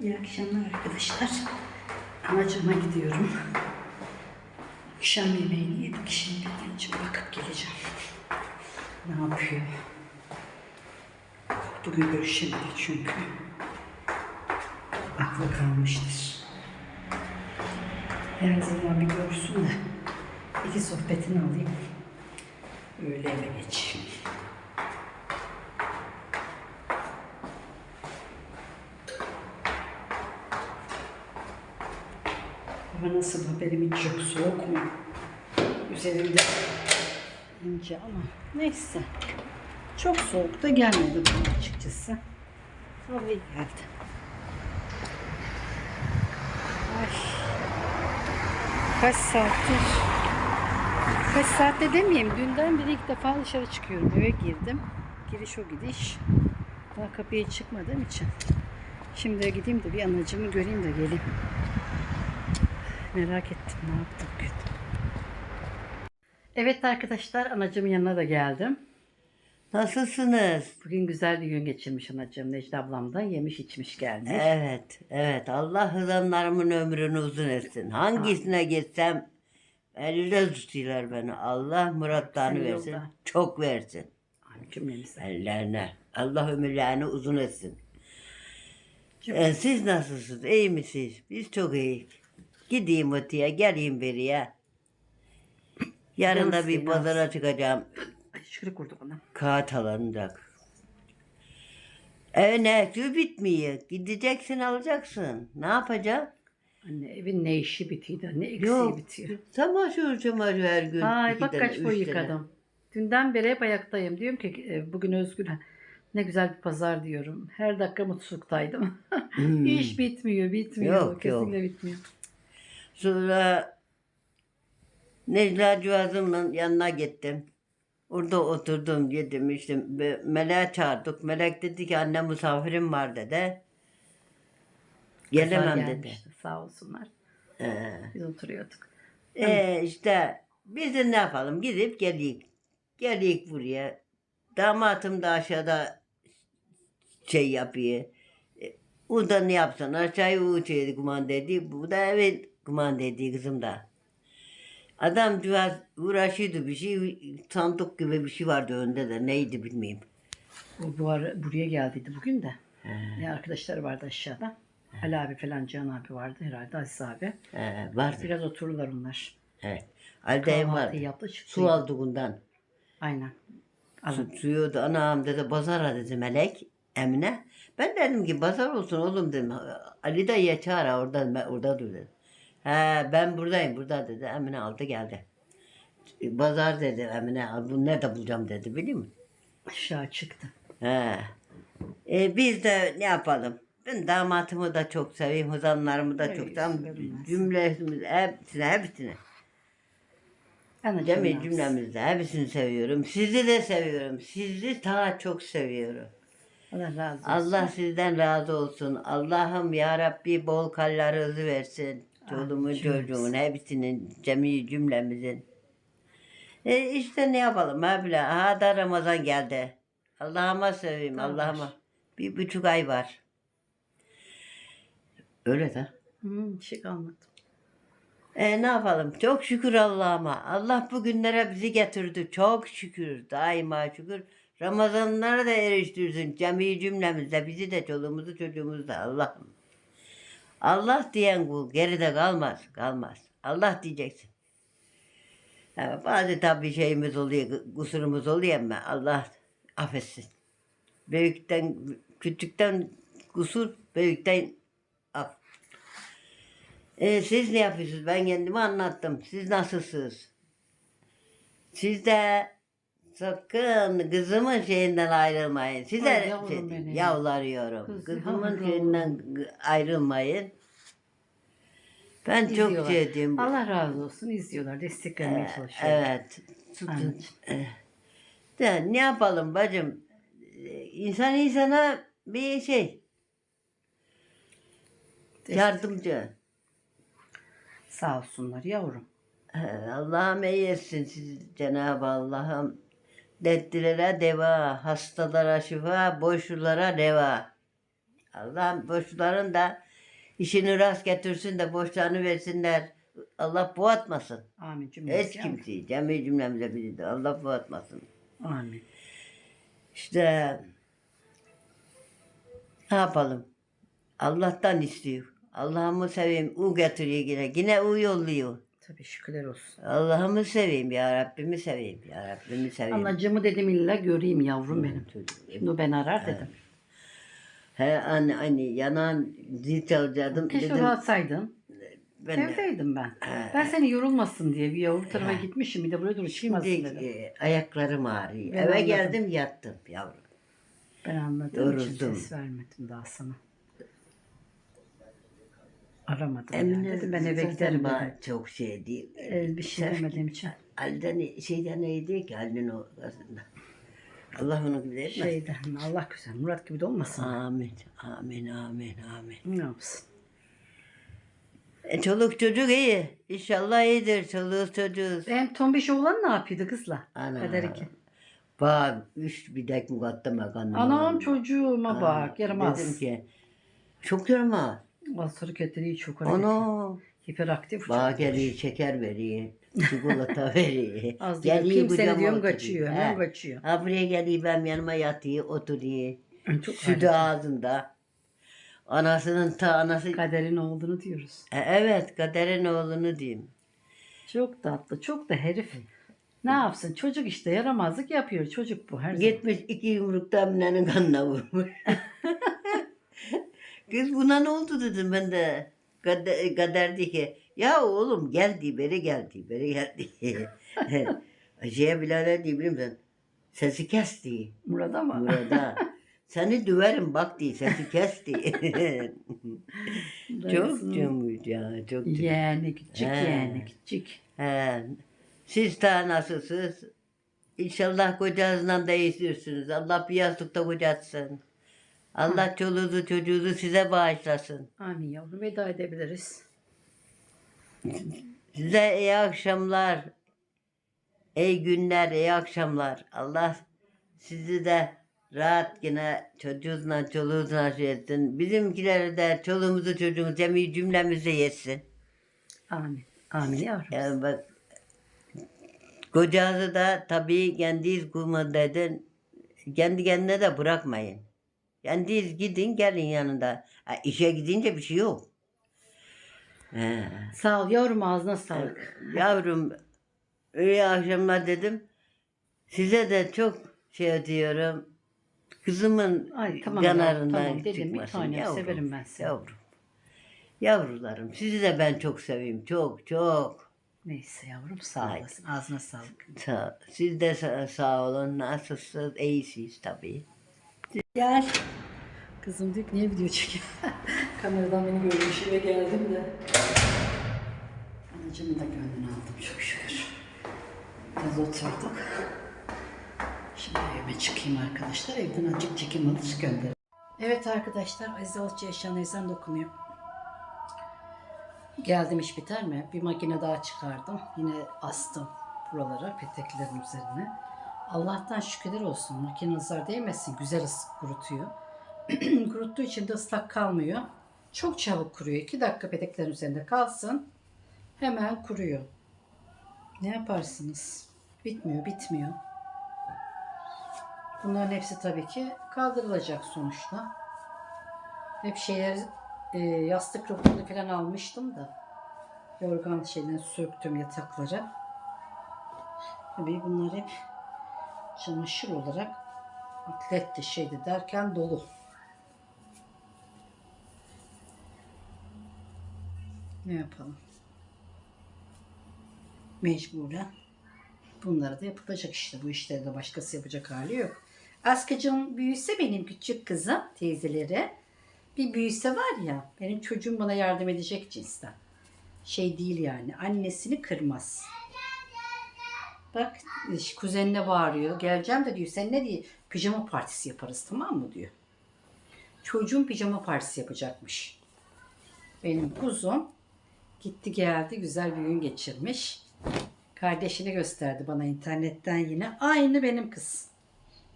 İyi akşamlar arkadaşlar. Anacığıma gidiyorum. Akşam yemeğini yedik şimdi. Anneciğim bakıp geleceğim. Ne yapıyor? Bugün görüşemedik çünkü. Aklı kalmıştır. Her zaman bir görsün de iki sohbetini alayım. Öyle eve geçeyim. Hava nasıl haberim hiç yok. Soğuk mu? Üzerimde ince ama neyse. Çok soğuk da gelmedi bana açıkçası. Hava iyi geldi. Ay. Kaç saattir? Kaç saatte demeyeyim. Dünden beri ilk defa dışarı çıkıyorum. Eve girdim. Giriş o gidiş. Daha kapıya çıkmadığım için. Şimdi gideyim de bir anacığımı göreyim de geleyim. Merak ettim ne yaptı bugün. Evet arkadaşlar anacığımın yanına da geldim. Nasılsınız? Bugün güzel bir gün geçirmiş anacığım. Necla ablam da yemiş içmiş gelmiş. Evet, evet. Allah hızanlarımın ömrünü uzun etsin. Hangisine gitsem elde tutuyorlar beni. Allah muratlarını Sen versin. yolda. Çok versin. Ay, Cümlemize. Ellerine. Allah ömürlerini uzun etsin. Ee, siz nasılsınız? İyi misiniz? Biz çok iyiyiz. Gideyim öteye, geleyim beriye. Yarın da bir pazara çıkacağım. Şükür kurdu bana. Kağıt alınacak. E ne? Su bitmiyor. Gideceksin alacaksın. Ne yapacaksın? Anne evin ne işi bitiyor da ne eksiği Yok. bitiyor. Çamaşır çamaşır her gün. Ay iki bak tane, kaç üç boy tane. yıkadım. Dünden beri hep ayaktayım. Diyorum ki e, bugün Özgür ne güzel bir pazar diyorum. Her dakika mutsuzluktaydım. Hmm. İş bitmiyor, bitmiyor. Yok, Kesinlikle bitmiyor. Sonra Necla Civazım'ın yanına gittim. Orada oturdum yedim işte. Be- Melek'e çağırdık. Melek dedi ki anne misafirim var dedi. Gelemem Pazar dedi. gelmişti, Sağ olsunlar. Ee, Biz oturuyorduk. e, işte biz de ne yapalım gidip geldik. Geldik buraya. Damatım da aşağıda şey yapıyor. E, O da ne yapsın aşağıya uçuyordu kumanda dedi. Bu da evet kumanda dedi kızım da. Adam biraz uğraşıyordu bir şey sandık gibi bir şey vardı önünde de neydi bilmiyorum. Bu, bu ara buraya geldiydi bugün de. Ne arkadaşları vardı aşağıda. Ali abi falan Can abi vardı herhalde Aziz abi. Ee, vardı. Biraz otururlar onlar. Evet. Aldeyim vardı. Kahvaltı yaptı çıktı. Su aldığından. Aynen. Alın. Su, suyu da anam dedi pazara dedi Melek Emine. Ben dedim ki pazar olsun oğlum dedim. Ali dayıya çağır ha, orada ben orada dur dedim. He ben buradayım burada dedi. Emine aldı geldi. Pazar dedi Emine. Bunu nerede bulacağım dedi biliyor musun? Aşağı çıktı. He. E, biz de ne yapalım? Ben damatımı da çok seveyim, huzanlarımı da çok seveyim. Cümlemiz hepsini, hepsini. Anacığım Cemi yapsın. cümlemizde hepsini seviyorum. Sizi de seviyorum. Sizi daha çok seviyorum. Allah razı olsun. Allah sizden razı olsun. Allah'ım ya Rabbi bol kallar hızı versin. Çoluğumun çocuğumun hepsinin cemi cümlemizin. E işte ne yapalım abla. Ha da Ramazan geldi. Allah'ıma seveyim Daha Allah'ıma. Bir buçuk ay var. Öyle de. Hı, bir şey kalmadı. E ne yapalım? Çok şükür Allah'ıma. Allah bu günlere bizi getirdi. Çok şükür. Daima şükür. Ramazanlara da eriştirsin. Cemi cümlemizde. Bizi de çoluğumuzu çocuğumuzu da Allah'ım. Allah diyen kul geride kalmaz. Kalmaz. Allah diyeceksin. Ha, bazı tabii şeyimiz oluyor, kusurumuz oluyor ama Allah affetsin. Büyükten, küçükten kusur, büyükten af. E, siz ne yapıyorsunuz? Ben kendimi anlattım. Siz nasılsınız? Siz de sakın kızımın şeyinden ayrılmayın. Size Ay yavrum şey, benim. yavruyorum. Kız Kızımın yavrum. şeyinden ayrılmayın. Ben çok İzliyorlar. şey. Allah razı olsun. izliyorlar. Desteklemeye çalışıyorlar. Evet. Tutun. Eh. De, ne yapalım bacım? İnsan insana bir şey Destek- yardımcı. Sağ olsunlar yavrum. Eh, Allah'ım iyi etsin siz Cenab-ı Allah'ım. Dertlilere deva, hastalara şifa, boşlulara deva. Allah boşların da işini rast getirsin de boşlarını versinler. Allah boğatmasın. Amin cümlemize. Hiç kimseyi, cemi cümlemize bizi de Allah boğatmasın. Amin. İşte ne yapalım? Allah'tan istiyor. Allah'ımı seveyim. U getiriyor yine. Yine U yolluyor. Tabii şükürler olsun. Allah'ımı seveyim ya Rabbimi seveyim ya Rabbimi seveyim. Anacığımı dedim illa göreyim yavrum benim. Şimdi ben arar dedim. He anne anne yanan zil çalacaktım. Keşke Dedim kalsaydın. ben de- Evdeydim ben. Ben seni yorulmasın diye bir yavru tarafa gitmişim. Bir de buraya çıkmasın Şimdi dedim. e, ayaklarım ağrıyor. Ben Eve anladım. geldim yattım yavrum. Ben anladığım için Yoruldum. ses vermedim daha sana. Aramadım. Emine yani. Dedim ben eve giderim dedim. Çok şey değil. Ee, bir şey Sen- demediğim için. Halden şeyden neydi ki halden o aslında. Allah onu gibi etmesin. Şeyden Allah güzel. Murat gibi de olmasın. Amin, amin, amin, amin. Ne yapsın? E, çoluk çocuk iyi. İnşallah iyidir çoluk çocuğuz. Hem tombiş oğlan ne yapıyordu kızla? Ana. Kader iki. Bak, üç bir dek mukaddeme kanım. Anam çocuğuma bak. Yaramaz. Dedim ki, çok yaramaz. Kötülüğü çok hareketli. Ana. Hiperaktif. Çok. geliyor, şeker veriyor. Çikolata veriyor. Az değil. Kimse diyorum kaçıyor. He. Hemen kaçıyor. Ha buraya geliyor, benim yanıma yatıyor, oturuyor. Çok Sütü ağzında. Anasının ta anası. Kaderin olduğunu diyoruz. E, evet, kaderin oğlunu diyeyim. Çok tatlı. Çok da herif. Ne yapsın? Çocuk işte yaramazlık yapıyor. Çocuk bu her zaman. Gitmiş iki yumrukta Emine'nin kanına vurmuş. Kız buna ne oldu dedim ben de. Kader, kader di ki ya oğlum geldi beri geldi beri geldi. Şeye Bilal'e diye biliyor musun? Sesi kesti. Murat ama. Burada. Seni döverim bak diye sesi kesti. çok Dayısının cumhur ya çok cumhur. Yeğeni küçük He. yeğeni küçük. He. Siz de nasılsınız? İnşallah kocanızdan da iyisiniz. Allah bir yastıkta kocatsın. Allah çoluğunuzu çocuğunuzu size bağışlasın. Amin yavrum veda edebiliriz. Size iyi akşamlar. iyi günler, iyi akşamlar. Allah sizi de rahat yine çocuğunuzla çoluğunuzla şey etsin. Bizimkileri de çoluğumuzu çocuğumuzu cemi cümlemizi yetsin. Amin. Amin yavrum. Yani bak kocası da tabii kendi kumandaydın. Kendi kendine de bırakmayın. Kendi gidin gelin yanında. Ha, işe gidince bir şey yok. He. Sağ ol yavrum ağzına sağlık. Yavrum iyi akşamlar dedim. Size de çok şey diyorum. Kızımın Ay tamam yanarından yavrum, tamam dedim bir çıkmasın. tane Yavrum, severim ben seni. Yavrum. Yavrularım sizi de ben çok seveyim. Çok çok. Neyse yavrum sağ olasın. Ağzına sağlık. Sağ, siz de sağ, sağ olun. Nasılsınız? İyisiniz tabii. Gel. Kızım diyor ki niye video çekiyor? Kameradan beni görmüş eve geldim de. Anacımın da gönlünü aldım çok şükür. Biraz oturduk. Şimdi evime çıkayım arkadaşlar. Evden acık çekim alış gönderin. Evet arkadaşlar Azize Olçu yaşayan ezan dokunuyor. Geldim iş biter mi? Bir makine daha çıkardım. Yine astım buralara peteklerin üzerine. Allah'tan şükürler olsun. Makine nazar değmesin. Güzel ıs kurutuyor. Kuruttuğu için de ıslak kalmıyor. Çok çabuk kuruyor. 2 dakika peteklerin üzerinde kalsın. Hemen kuruyor. Ne yaparsınız? Bitmiyor, bitmiyor. Bunların hepsi tabii ki kaldırılacak sonuçta. Hep şeyler e, yastık rokunu falan almıştım da yorgan şeyden söktüm yataklara. Tabii bunlar hep çamaşır olarak atletti şeydi derken dolu. Ne yapalım? Mecburen. Bunları da yapılacak işte. Bu işleri de başkası yapacak hali yok. Askıcım büyüse benim küçük kızım teyzeleri. Bir büyüse var ya benim çocuğum bana yardım edecek cinsten. Şey değil yani annesini kırmaz. Bak kuzenine bağırıyor. Geleceğim de diyor sen ne diye pijama partisi yaparız tamam mı diyor. Çocuğun pijama partisi yapacakmış. Benim kuzum gitti geldi güzel bir gün geçirmiş. Kardeşini gösterdi bana internetten yine. Aynı benim kız.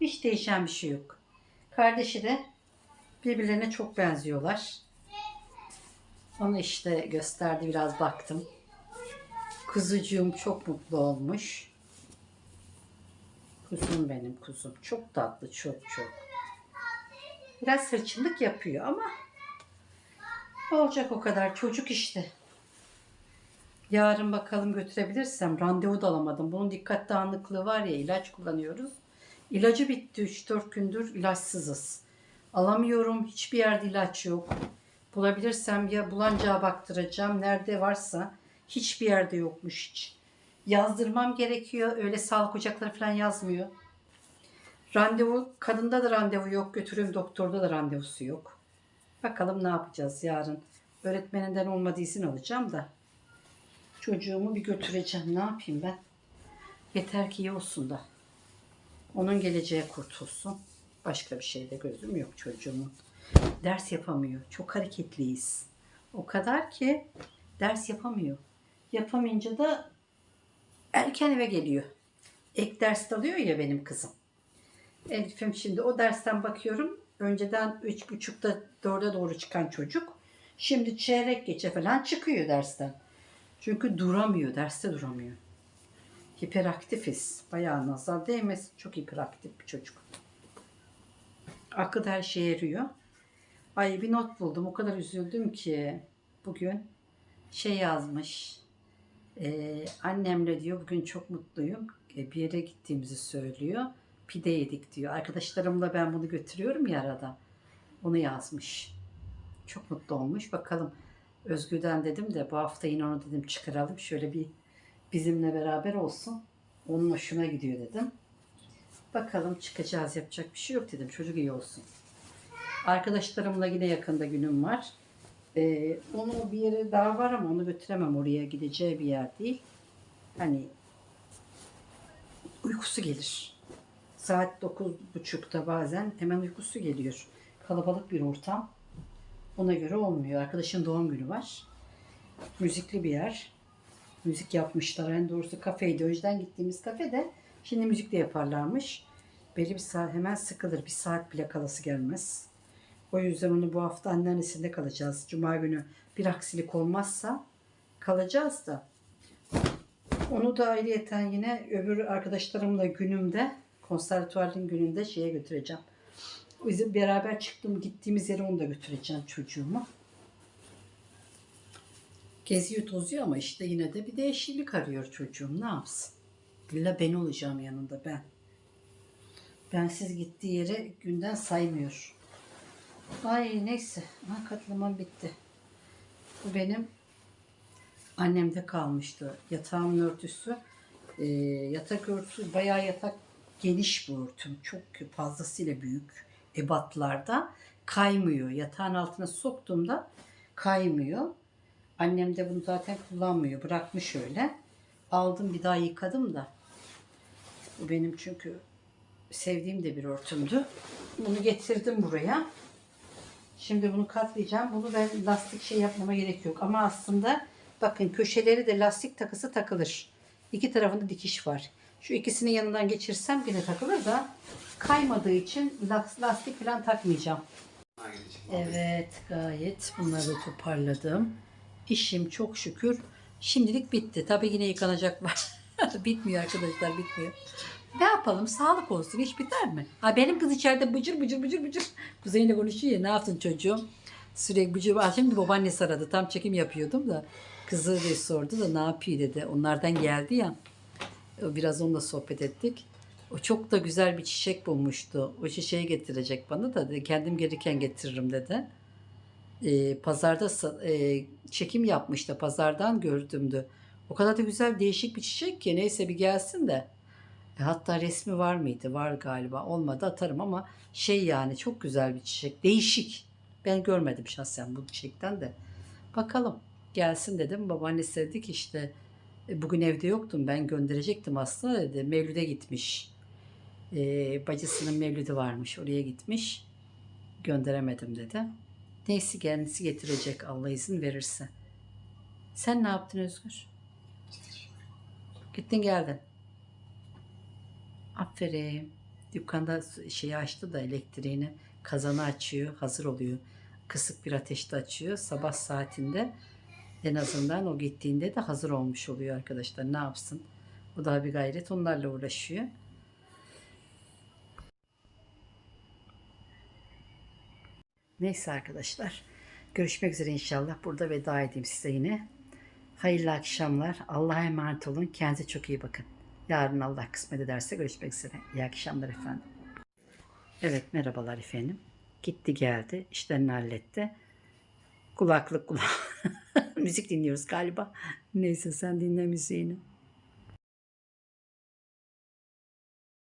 Hiç değişen bir şey yok. Kardeşi de Birbirlerine çok benziyorlar. Onu işte gösterdi biraz baktım. Kuzucuğum çok mutlu olmuş. Kuzum benim kuzum. Çok tatlı çok çok. Biraz hırçınlık yapıyor ama olacak o kadar. Çocuk işte. Yarın bakalım götürebilirsem. Randevu da alamadım. Bunun dikkat dağınıklığı var ya ilaç kullanıyoruz. İlacı bitti 3-4 gündür ilaçsızız. Alamıyorum. Hiçbir yerde ilaç yok. Bulabilirsem ya bulancağa baktıracağım. Nerede varsa hiçbir yerde yokmuş hiç. Yazdırmam gerekiyor. Öyle sağlık ocakları falan yazmıyor. Randevu, kadında da randevu yok. Götürüyorum doktorda da randevusu yok. Bakalım ne yapacağız yarın. Öğretmeninden olmadı izin alacağım da. Çocuğumu bir götüreceğim. Ne yapayım ben? Yeter ki iyi olsun da. Onun geleceği kurtulsun. Başka bir şeyde gözüm yok çocuğumun. Ders yapamıyor. Çok hareketliyiz. O kadar ki ders yapamıyor. Yapamayınca da erken eve geliyor. Ek ders de alıyor ya benim kızım. Elif'im şimdi o dersten bakıyorum. Önceden üç buçukta dörde doğru çıkan çocuk. Şimdi çeyrek geçe falan çıkıyor dersten. Çünkü duramıyor, derste duramıyor. Hiperaktifiz. Bayağı nazar değmesin. Çok hiperaktif bir çocuk. Aklı da her şeye eriyor. Ay bir not buldum. O kadar üzüldüm ki bugün şey yazmış. Ee, annemle diyor bugün çok mutluyum. Ee, bir yere gittiğimizi söylüyor. Pide yedik diyor. Arkadaşlarımla ben bunu götürüyorum ya arada. Onu yazmış. Çok mutlu olmuş. Bakalım Özgür'den dedim de bu hafta yine onu dedim çıkaralım. Şöyle bir bizimle beraber olsun. Onun hoşuna gidiyor dedim. Bakalım çıkacağız yapacak bir şey yok dedim. Çocuk iyi olsun. Arkadaşlarımla yine yakında günüm var. Ee, onu bir yere daha var ama onu götüremem oraya gideceği bir yer değil. Hani uykusu gelir. Saat 9.30'da bazen hemen uykusu geliyor. Kalabalık bir ortam. Ona göre olmuyor. Arkadaşın doğum günü var. Müzikli bir yer. Müzik yapmışlar. En doğrusu kafeydi. Yüzden gittiğimiz kafede şimdi müzik de yaparlarmış. Belli bir saat hemen sıkılır. Bir saat bile kalası gelmez. O yüzden onu bu hafta anneannesinde kalacağız. Cuma günü bir aksilik olmazsa kalacağız da. Onu da ayrıyeten yine öbür arkadaşlarımla günümde konservatuvarın gününde şeye götüreceğim. Bizim beraber çıktım gittiğimiz yere onu da götüreceğim çocuğumu. Geziyor tozuyor ama işte yine de bir değişiklik arıyor çocuğum. Ne yapsın? İlla ben olacağım yanında ben. Bensiz gittiği yere günden saymıyor. Ay neyse. Ha, katlamam bitti. Bu benim annemde kalmıştı. Yatağımın örtüsü. e, yatak örtüsü bayağı yatak geniş bu örtüm. Çok fazlasıyla büyük ebatlarda. Kaymıyor. Yatağın altına soktuğumda kaymıyor. Annem de bunu zaten kullanmıyor. Bırakmış öyle. Aldım bir daha yıkadım da. Bu benim çünkü sevdiğim de bir örtümdü. Bunu getirdim buraya. Şimdi bunu katlayacağım. Bunu ben lastik şey yapmama gerek yok. Ama aslında bakın köşeleri de lastik takısı takılır. İki tarafında dikiş var. Şu ikisinin yanından geçirsem yine takılır da kaymadığı için las- lastik falan takmayacağım. Evet gayet bunları toparladım. İşim çok şükür şimdilik bitti. Tabii yine yıkanacak var. bitmiyor arkadaşlar bitmiyor. Ne yapalım sağlık olsun hiç biter mi? Ha benim kız içeride bıcır bıcır bıcır bıcır. Kuzey'le konuşuyor ya ne yaptın çocuğum? Sürekli bıcır. Ah, Şimdi babaannesi aradı tam çekim yapıyordum da. Kızı da sordu da ne yapıyor dedi. Onlardan geldi ya. Biraz onunla sohbet ettik. O çok da güzel bir çiçek bulmuştu. O çiçeği getirecek bana da dedi. kendim gelirken getiririm dedi. Ee, pazarda e, çekim yapmıştı. Pazardan gördümdü. O kadar da güzel değişik bir çiçek ki neyse bir gelsin de. E, hatta resmi var mıydı? Var galiba. Olmadı atarım ama şey yani çok güzel bir çiçek. Değişik. Ben görmedim şahsen bu çiçekten de. Bakalım. Gelsin dedim. Babaannesi dedi ki işte "E, bugün evde yoktum. Ben gönderecektim aslında dedi. Mevlüt'e gitmiş. E, bacısının mevlüdü varmış. Oraya gitmiş. Gönderemedim dedi. Neyse kendisi getirecek Allah izin verirse. Sen ne yaptın Özgür? Gittin geldin. Aferin. Dükkanda şeyi açtı da elektriğini. kazanı açıyor, hazır oluyor. Kısık bir ateşte açıyor. Sabah saatinde en azından o gittiğinde de hazır olmuş oluyor arkadaşlar. Ne yapsın? O daha bir gayret onlarla uğraşıyor. Neyse arkadaşlar. Görüşmek üzere inşallah. Burada veda edeyim size yine. Hayırlı akşamlar. Allah'a emanet olun. Kendinize çok iyi bakın. Yarın Allah kısmet ederse görüşmek üzere. İyi akşamlar efendim. Evet merhabalar efendim. Gitti geldi. işlerini halletti. Kulaklık kulak. Müzik dinliyoruz galiba. Neyse sen dinle müziğini.